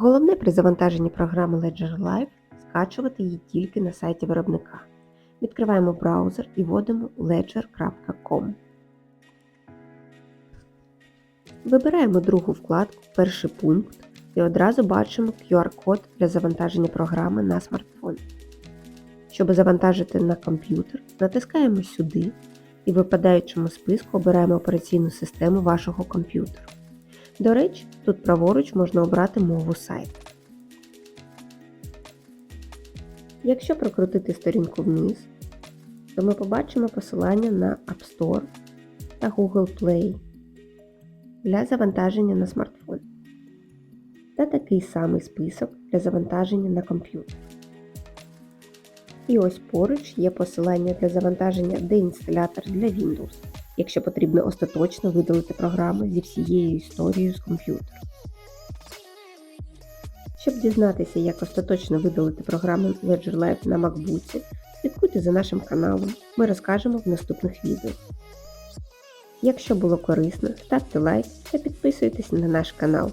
Головне при завантаженні програми Ledger Live скачувати її тільки на сайті виробника. Відкриваємо браузер і вводимо ledger.com. Вибираємо другу вкладку Перший пункт і одразу бачимо QR-код для завантаження програми на смартфон. Щоб завантажити на комп'ютер, натискаємо сюди і в випадаючому списку обираємо операційну систему вашого комп'ютера. До речі, тут праворуч можна обрати мову сайту. Якщо прокрутити сторінку вниз, то ми побачимо посилання на App Store та Google Play для завантаження на смартфон та такий самий список для завантаження на комп'ютер. І ось поруч є посилання для завантаження деінсталятор для Windows, якщо потрібно остаточно видалити програми зі всією історією з комп'ютера. Щоб дізнатися, як остаточно видалити програми Ledger Live на MacBook, слідкуйте за нашим каналом, ми розкажемо в наступних відео. Якщо було корисно, ставте лайк та підписуйтесь на наш канал.